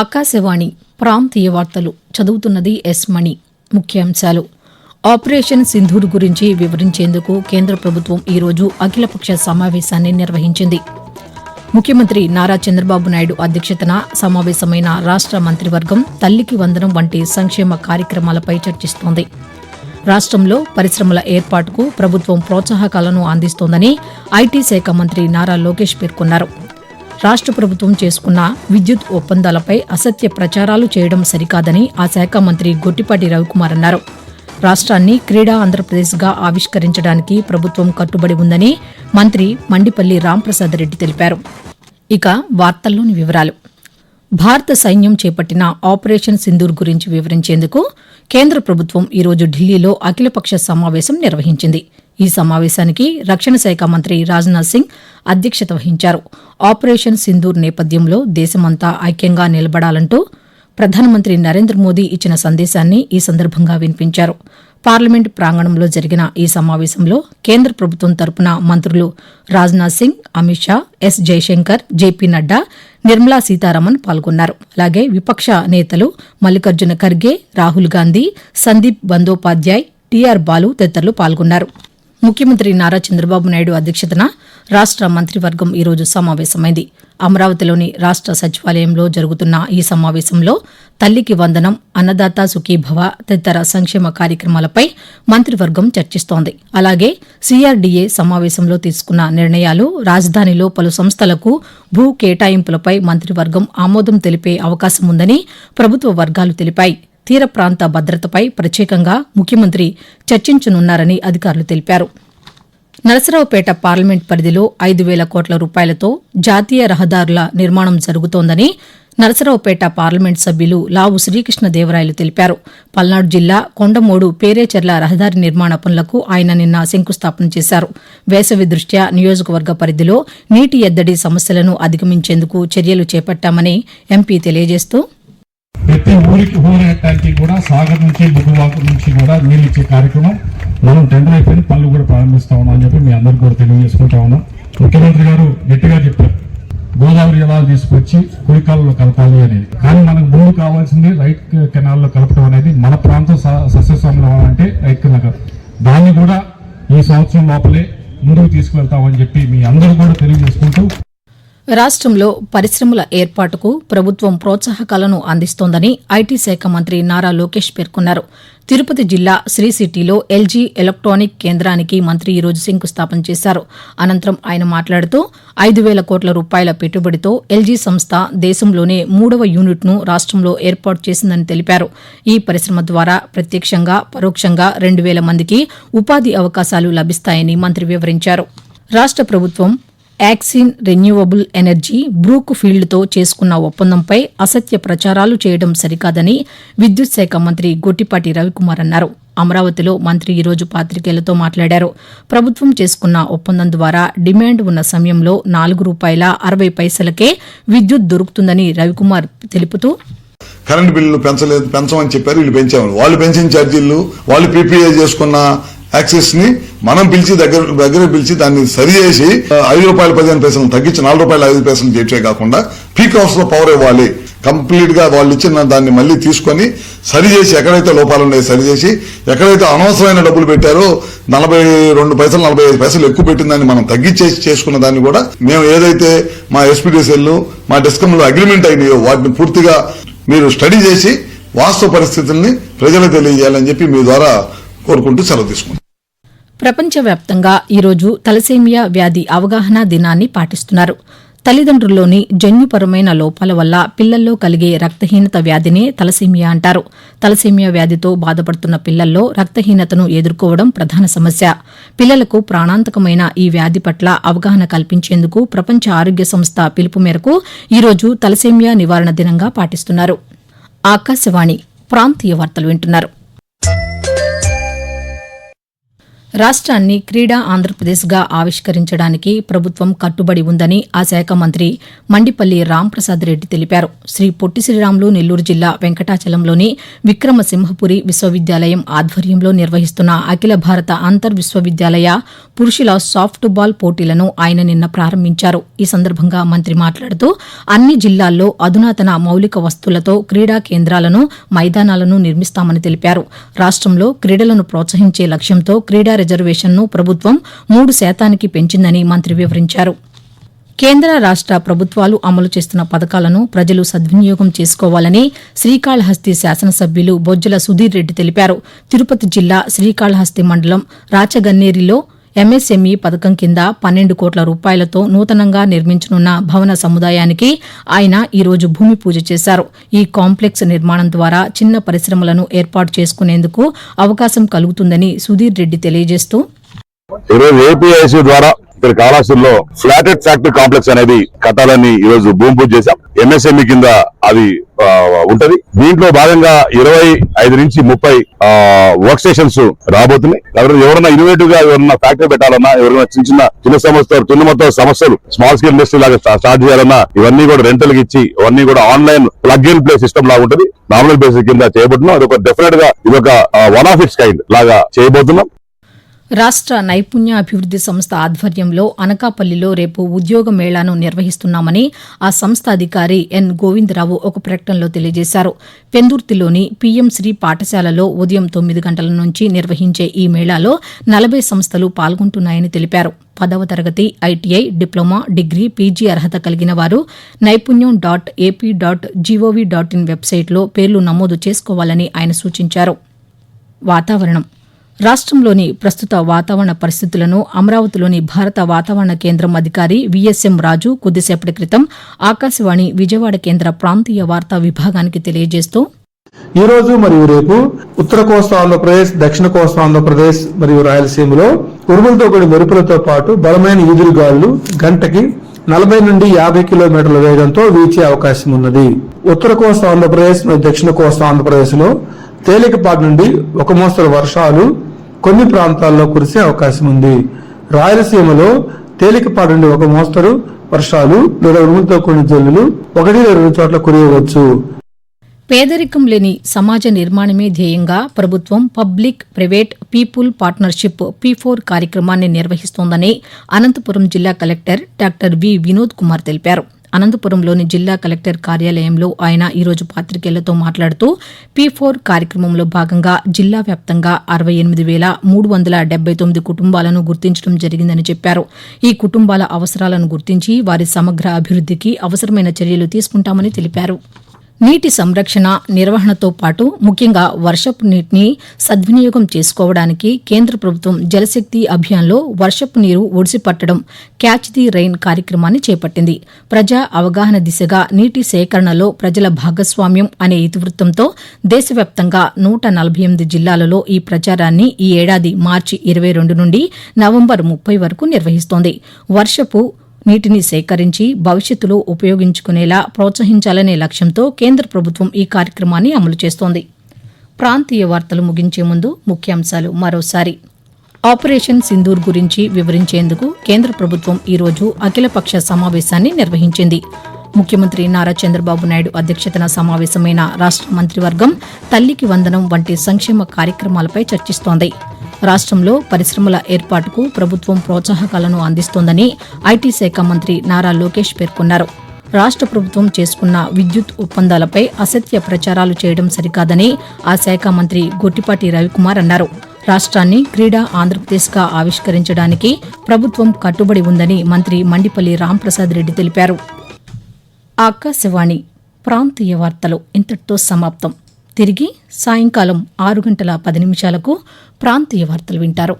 ఆకాశవాణి ప్రాంతీయ వార్తలు చదువుతున్నది ఎస్ మణి. ముఖ్యాంశాలు. ఆపరేషన్ సింధూర్ గురించి వివరించేందుకు కేంద్ర ప్రభుత్వం ఈరోజు అఖిలపక్ష సమావేశాన్ని నిర్వహించింది. ముఖ్యమంత్రి నారా చంద్రబాబు నాయుడు అధ్యక్షతన సమావేశమైన రాష్ట మంత్రివర్గం తల్లికి వందనం వంటి సంక్షేమ కార్యక్రమాలపై చర్చిస్తోంది. రాష్ట్రంలో పరిశ్రమల ఏర్పాటుకు ప్రభుత్వం ప్రోత్సాహకాలను అందిస్తోందని ఐటీ శాఖ మంత్రి నారా లోకేష్ పేర్కొన్నారు. రాష్ట్ర ప్రభుత్వం చేసుకున్న విద్యుత్ ఒప్పందాలపై అసత్య ప్రచారాలు చేయడం సరికాదని ఆ శాఖ మంత్రి గొట్టిపాటి రవికుమార్ అన్నారు. రాష్ట్రాన్ని క్రీడా ఆంధ్రప్రదేశ్గా ఆవిష్కరించడానికి ప్రభుత్వం కట్టుబడి ఉందని మంత్రి మండిపల్లి రాంప్రసాద్ రెడ్డి తెలిపారు. ఇక వార్తల్లోని వివరాలు. భారత సైన్యం చేపట్టిన ఆపరేషన్ సింధూర్ గురించి వివరించేందుకు కేంద్ర ప్రభుత్వం ఈరోజు ఢిల్లీలో అఖిలపక్ష సమావేశం నిర్వహించింది. ఈ సమావేశానికి రక్షణ శాఖ మంత్రి రాజ్నాథ్ సింగ్ అధ్యక్షత వహించారు. ఆపరేషన్ సింధూర్ నేపథ్యంలో దేశమంతా ఐక్యంగా నిలబడాలంటూ ప్రధానమంత్రి నరేంద్ర మోదీ ఇచ్చిన సందేశాన్ని ఈ సందర్భంగా వినిపించారు. పార్లమెంట్ ప్రాంగణంలో జరిగిన ఈ సమావేశంలో కేంద్ర ప్రభుత్వం తరపున మంత్రులు రాజ్నాథ్ సింగ్ అమిత్ షా ఎస్ జైశంకర్ జేపీ నడ్డా నిర్మలా సీతారామన్ పాల్గొన్నారు. అలాగే విపక్ష నేతలు మల్లికార్జున ఖర్గే రాహుల్ గాంధీ సందీప్ బందోపాధ్యాయ్ టీఆర్ బాలు తదితరులు పాల్గొన్నారు. ముఖ్యమంత్రి నారా చంద్రబాబు నాయుడు అధ్యక్షతన రాష్ట మంత్రివర్గం ఈరోజు సమావేశమైంది. అమరావతిలోని రాష్ట సచివాలయంలో జరుగుతున్న ఈ సమావేశంలో తల్లికి వందనం అన్నదాత సుఖీభవ తదితర సంక్షేమ కార్యక్రమాలపై మంత్రివర్గం చర్చిస్తోంది. అలాగే సీఆర్డీఏ సమావేశంలో తీసుకున్న నిర్ణయాలు రాజధానిలో పలు సంస్థలకు భూ కేటాయింపులపై మంత్రివర్గం ఆమోదం తెలిపే అవకాశం ఉందని ప్రభుత్వ వర్గాలు తెలిపాయి. తీర ప్రాంత భద్రతపై ప్రత్యేకంగా ముఖ్యమంత్రి చర్చించనున్నారని అధికారులు తెలిపారు. నరసరావుపేట పార్లమెంట్ పరిధిలో ఐదు వేల కోట్ల రూపాయలతో జాతీయ రహదారుల నిర్మాణం జరుగుతోందని నరసరావుపేట పార్లమెంట్ సభ్యులు లావు శ్రీకృష్ణదేవరాయలు తెలిపారు. పల్నాడు జిల్లా కొండమూడు పేరేచెర్ల రహదారి నిర్మాణ పనులకు ఆయన నిన్న శంకుస్థాపన చేశారు. వేసవి దృష్ట్యా నియోజకవర్గ పరిధిలో నీటి ఎద్దడి సమస్యలను అధిగమించేందుకు చర్యలు చేపట్టామని ఎంపీ తెలియజేస్తూ ప్రతి ఊరికి ఊరేయటానికి కూడా సాగర్ నుంచి బుగ్గువాకు నుంచి కూడా నీళ్ళు ఇచ్చే కార్యక్రమం మనం టెండర్ అయిపోయిన పనులు కూడా ప్రారంభిస్తా ఉన్నాం అని చెప్పి మీ అందరికీ కూడా తెలియజేసుకుంటా ఉన్నాం. ముఖ్యమంత్రి గారు గట్టిగా చెప్పారు గోదావరి జలాలు తీసుకొచ్చి కురికాలలో కలపాలి అనేది కానీ మనకు ముందు కావాల్సింది రైట్ కెనాల్లో కలపడం అనేది మన ప్రాంతం స- అంటే రైట్ కెనాల్ దాన్ని కూడా ఈ సంవత్సరం లోపలే ముందుకు తీసుకువెళ్తామని చెప్పి మీ అందరూ కూడా తెలియజేసుకుంటూ రాష్ట్రంలో పరిశ్రమల ఏర్పాటుకు ప్రభుత్వం ప్రోత్సాహకాలను అందిస్తోందని ఐటీ శాఖ మంత్రి నారా లోకేష్ పేర్కొన్నారు. తిరుపతి జిల్లా శ్రీ సిటీలో ఎల్జీ ఎలక్ట్రానిక్ కేంద్రానికి మంత్రి ఈరోజు శంకుస్థాపన చేశారు. అనంతరం ఆయన మాట్లాడుతూ ఐదు వేల కోట్ల రూపాయల పెట్టుబడితో ఎల్జీ సంస్థ దేశంలోనే మూడవ యూనిట్ను రాష్ట్రంలో ఏర్పాటు చేసిందని తెలిపారు. ఈ పరిశ్రమ ద్వారా ప్రత్యక్షంగా పరోక్షంగా రెండు వేల మందికి ఉపాధి అవకాశాలు లభిస్తాయని మంత్రి వివరించారు. రాష్ట్ర ప్రభుత్వం యాక్సిన్ రెన్యూవబుల్ ఎనర్జీ బ్రూక్ ఫీల్డ్తో చేసుకున్న ఒప్పందంపై అసత్య ప్రచారాలు చేయడం సరికాదని విద్యుత్ శాఖ మంత్రి గొట్టిపాటి రవికుమార్ అన్నారు. అమరావతిలో మంత్రి ఈరోజు పాతికేయులతో మాట్లాడారు. ప్రభుత్వం చేసుకున్న ఒప్పందం ద్వారా డిమాండ్ ఉన్న సమయంలో నాలుగు రూపాయల అరవై పైసలకే విద్యుత్ దొరుకుతుందని రవికుమార్ తెలుపుతూ కరెంట్ బిల్లు పెంచలేదు పెంచమని చెప్పారు వీళ్ళు పెంచాము వాళ్ళు పెంచిన ఛార్జీలు వాళ్ళు పీపీఏ చేసుకున్న యాక్సెస్ని మనం పిలిచి దగ్గర దగ్గర పిలిచి దాన్ని సరి చేసి ఐదు రూపాయలు పదిహేను పైసలు తగ్గించి నాలుగు రూపాయలు ఐదు పైసలు చేర్చే కాకుండా పీక్ హౌస్లో పవర్ ఇవ్వాలి. కంప్లీట్గా వాళ్ళు ఇచ్చిన దాన్ని మళ్ళీ తీసుకొని సరి చేసి ఎక్కడైతే లోపాలు ఉన్నాయో సరి చేసి ఎక్కడైతే అనవసరమైన డబ్బులు పెట్టారో నలభై రెండు పైసలు నలభై ఐదు పైసలు ఎక్కువ పెట్టిందని మనం తగ్గించేసి చేసుకున్న దాన్ని కూడా మేము ఏదైతే మా ఎస్పీడీసీలు మా డిస్కంలో అగ్రిమెంట్ అయినాయో వాటిని పూర్తిగా మీరు స్టడీ చేసి వాస్తవ పరిస్థితుల్ని ప్రజలకు తెలియజేయాలని చెప్పి మీ ద్వారా కోరుకుంటూ సెలవు తీసుకుంటాం ప్రపంచవ్యాప్తంగా ఈరోజు తలసేమియా వ్యాధి అవగాహన దినాన్ని పాటిస్తున్నారు. తల్లిదండ్రుల్లోని జన్యుపరమైన లోపాల వల్ల పిల్లల్లో కలిగే రక్తహీనత వ్యాధినే తలసేమియా అంటారు. తలసేమియా వ్యాధితో బాధపడుతున్న పిల్లల్లో రక్తహీనతను ఎదుర్కోవడం ప్రధాన సమస్య. పిల్లలకు ప్రాణాంతకమైన ఈ వ్యాధి పట్ల అవగాహన కల్పించేందుకు ప్రపంచ ఆరోగ్య సంస్థ పిలుపు మేరకు ఈరోజు తలసేమియా నివారణ దినంగా పాటిస్తున్నారు. ఆకాశవాణి ప్రాంతీయ వార్తలు వింటున్నారు. రాష్ట్రాన్ని క్రీడా ఆంధ్రప్రదేశ్గా ఆవిష్కరించడానికి ప్రభుత్వం కట్టుబడి ఉందని ఆ శాఖ మంత్రి మండిపల్లి రాంప్రసాద్ రెడ్డి తెలిపారు. శ్రీ పొట్టి శ్రీరాములు నెల్లూరు జిల్లా వెంకటాచలంలోని విక్రమసింహపురి విశ్వవిద్యాలయం ఆధ్వర్యంలో నిర్వహిస్తున్న అఖిల భారత అంతర్ విశ్వవిద్యాలయ పురుషుల సాఫ్ట్ బాల్ పోటీలను ఆయన నిన్న ప్రారంభించారు. ఈ సందర్భంగా మంత్రి మాట్లాడుతూ అన్ని జిల్లాల్లో అధునాతన మౌలిక వస్తువులతో క్రీడా కేంద్రాలను మైదానాలను నిర్మిస్తామని తెలిపారు. రాష్ట్రంలో క్రీడలను ప్రోత్సహించే లక్ష్యంతో క్రీడా రిజర్వేషన్ను ప్రభుత్వం మూడు శాతానికి పెంచిందని మంత్రి వివరించారు. కేంద్ర రాష్ట ప్రభుత్వాలు అమలు చేస్తున్న పథకాలను ప్రజలు సద్వినియోగం చేసుకోవాలని శ్రీకాళహస్తి శాసనసభ్యులు బొజ్జల సుధీర్ రెడ్డి తెలిపారు. తిరుపతి జిల్లా శ్రీకాళహస్తి మండలం రాచగన్నేరిలో ఎంఎస్ఎంఈ పథకం కింద పన్నెండు కోట్ల రూపాయలతో నూతనంగా నిర్మించనున్న భవన సముదాయానికి ఆయన ఈ రోజు భూమి పూజ చేశారు. ఈ కాంప్లెక్స్ నిర్మాణం ద్వారా చిన్న పరిశ్రమలను ఏర్పాటు చేసుకునేందుకు అవకాశం కలుగుతుందని సుధీర్ రెడ్డి తెలియజేస్తూ ఈరోజు ఏపీఐసీ ద్వారా ఇక్కడ కాళాసుల్లో ఫ్లాటెడ్ ఫ్యాక్టరీ కాంప్లెక్స్ అనేది కట్టాలని ఈ రోజు భూమి పూజ చేశాం. ఎంఎస్ఎంఈ కింద అది ఉంటది. దీంట్లో భాగంగా ఇరవై ఐదు నుంచి ముప్పై వర్క్ స్టేషన్స్ రాబోతున్నాయి. కాబట్టి ఎవరైనా ఇన్నోవేటివ్గా ఎవరైనా ఫ్యాక్టరీ పెట్టాలన్నా ఎవరైనా చిన్న చిన్న చిన్న సంస్థలు చిన్న మొత్తం సమస్యలు స్మాల్ స్కేల్ ఇండస్ట్రీ లాగా స్టార్ట్ చేయాలన్నా ఇవన్నీ కూడా రెంటల్కి ఇచ్చి ఇవన్నీ కూడా online plug in play system లాగా ఉంటుంది. నామినల్ బేసిస్ కింద చేయబోతున్నాం. అది ఒక డెఫినెట్గా ఇది ఒక వన్ ఆఫ్ ఇట్స్ కైండ్ లాగా చేయబోతున్నాం. రాష్ట్ర నైపుణ్య అభివృద్ది సంస్థ ఆధ్వర్యంలో అనకాపల్లిలో రేపు ఉద్యోగ మేళాను నిర్వహిస్తున్నామని ఆ సంస్థ అధికారి ఎన్ గోవిందరావు ఒక ప్రకటనలో తెలియజేశారు. పెందుర్తిలోని పీఎం శ్రీ పాఠశాలలో ఉదయం తొమ్మిది గంటల నుంచి నిర్వహించే ఈ మేళాలో నలభై సంస్థలు పాల్గొంటున్నాయని తెలిపారు. పదవ తరగతి ఐటీఐ డిప్లొమా డిగ్రీ పీజీ అర్హత కలిగిన వారు Naipunyam dot AP dot GOV dot in వెబ్సైట్లో పేర్లు నమోదు చేసుకోవాలని ఆయన సూచించారు. వాతావరణం రాష్ట్రంలోని ప్రస్తుత వాతావరణ పరిస్థితులను అమరావతిలోని భారత వాతావరణ కేంద్రం అధికారి విఎస్ఎం రాజు కొద్దిసేపటి క్రితం ఆకాశవాణి విజయవాడ కేంద్ర ప్రాంతీయ వార్తా విభాగానికి తెలియజేస్తూ ఈ రోజు మరియు రేపు ఉత్తర కోస్తా ఆంధ్రప్రదేశ్ దక్షిణ కోస్తా ఆంధ్రప్రదేశ్ మరియు రాయలసీమలో ఉరుములతో కూడిన మెరుపులతో పాటు బలమైన ఈదురుగాళ్ళు గంటకి నలభై నుండి యాభై కిలోమీటర్ల వేగంతో వీచే అవకాశం ఉన్నది. ఉత్తర కోస్తా ఆంధ్రప్రదేశ్ మరియు దక్షిణ కోస్తా ఆంధ్రప్రదేశ్లో తేలికపాటి నుండి ఒక మోస్తరు వర్షాలు కొన్ని ప్రాంతాల్లో కురిసే అవకాశం ఉంది. రాయలసీమలో తేలికపాటి నుండి ఒక మోస్తరు వర్షాలు లేదా ఉరుములతో కూడిన జల్లులు ఒకటి రెండు చోట్ల కురియవచ్చు. పేదరికం లేని సమాజ నిర్మాణమే ధ్యేయంగా ప్రభుత్వం public private people partnership P four కార్యక్రమాన్ని నిర్వహిస్తోందని అనంతపురం జిల్లా collector doctor V Vinod Kumar తెలిపారు. అనంతపురంలోని జిల్లా కలెక్టర్ కార్యాలయంలో ఆయన ఈరోజు పాతికేయులతో మాట్లాడుతూ పీ ఫోర్ కార్యక్రమంలో భాగంగా జిల్లా వ్యాప్తంగా అరవై ఎనిమిది వేల మూడు వందల డెబ్బై తొమ్మిది కుటుంబాలను గుర్తించడం జరిగిందని చెప్పారు. ఈ కుటుంబాల అవసరాలను గుర్తించి వారి సమగ్ర అభివృద్దికి అవసరమైన చర్యలు తీసుకుంటామని తెలిపారు. నీటి సంరక్షణ నిర్వహణతో పాటు ముఖ్యంగా వర్షపు నీటిని సద్వినియోగం చేసుకోవడానికి కేంద్ర ప్రభుత్వం జలశక్తి అభియాన్లో వర్షపు నీరు ఒడిసిపట్టడం క్యాచ్ ది రైన్ కార్యక్రమాన్ని చేపట్టింది. ప్రజా అవగాహన దిశగా నీటి సేకరణలో ప్రజల భాగస్వామ్యం అనే ఇతివృత్తంతో దేశవ్యాప్తంగా నూట నలభై ఎనిమిది జిల్లాలలో ఈ ప్రచారాన్ని ఈ ఏడాది మార్చి ఇరవై రెండు నుండి నవంబర్ ముప్పై వరకు నిర్వహిస్తోంది. వర్షపు నీటిని సేకరించి భవిష్యత్తులో ఉపయోగించుకునేలా ప్రోత్సహించాలనే లక్ష్యంతో కేంద్ర ప్రభుత్వం ఈ కార్యక్రమాన్ని అమలు చేస్తోంది. ప్రాంతీయ వార్తలు ముగించే ముందు ముఖ్యాంశాలు మరోసారి. ఆపరేషన్ సింధూర్ గురించి వివరించేందుకు కేంద్ర ప్రభుత్వం ఈరోజు అఖిలపక్ష సమావేశాన్ని నిర్వహించింది. ముఖ్యమంత్రి నారా చంద్రబాబు నాయుడు అధ్యక్షతన సమావేశమైన రాష్ట మంత్రివర్గం తల్లికి వందనం వంటి సంక్షేమ కార్యక్రమాలపై చర్చిస్తోంది. రాష్ట్రంలో పరిశ్రమల ఏర్పాటుకు ప్రభుత్వం ప్రోత్సాహకాలను అందిస్తోందని ఐటీ శాఖ మంత్రి నారా లోకేష్ పేర్కొన్నారు. రాష్ట్ర ప్రభుత్వం చేసుకున్న విద్యుత్ ఒప్పందాలపై అసత్య ప్రచారాలు చేయడం సరికాదని ఆ శాఖ మంత్రి గొట్టిపాటి రవికుమార్ అన్నారు. రాష్ట్రాన్ని క్రీడా ఆంధ్రప్రదేశ్గా ఆవిష్కరించడానికి ప్రభుత్వం కట్టుబడి ఉందని మంత్రి మండిపల్లి రాంప్రసాద్ రెడ్డి తెలిపారు. ఆకాశవాణి ప్రాంతీయ వార్తలు ఇంతటితో సమాప్తం. తిరిగి సాయంకాలం ఆరు గంటల పది నిమిషాలకు ప్రాంతీయ వార్తలు వింటారు.